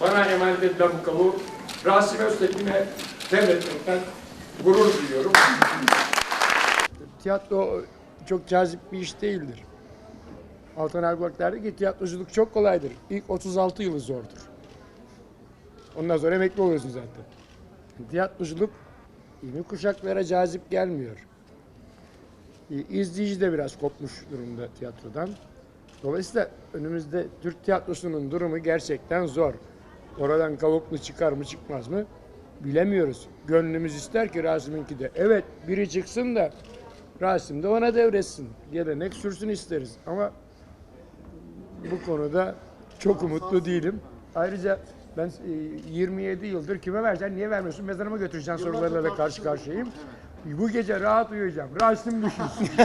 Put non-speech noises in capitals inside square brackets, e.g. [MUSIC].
bana emanet edilen bu kamu Rasim Öztekin'e devretmekten gurur duyuyorum. Tiyatro çok cazip bir iş değildir. Altan Erburak derdi ki tiyatroculuk çok kolaydır. İlk 36 yılı zordur. Ondan sonra emekli oluyorsun zaten. Tiyatroculuk yeni kuşaklara cazip gelmiyor. İzleyici de biraz kopmuş durumda tiyatrodan. Dolayısıyla önümüzde Türk tiyatrosunun durumu gerçekten zor. Oradan kavuklu çıkar mı çıkmaz mı bilemiyoruz. Gönlümüz ister ki Rasim'inki de. Evet biri çıksın da Rasim de ona devretsin. Gelenek sürsün isteriz. Ama bu konuda çok umutlu değilim. Ayrıca ben e, 27 yıldır kime vereceksin, niye vermiyorsun, mezarıma götüreceksin sorularla da karşı karşıyayım. Bu gece rahat uyuyacağım. Rasim düşünsün. [LAUGHS]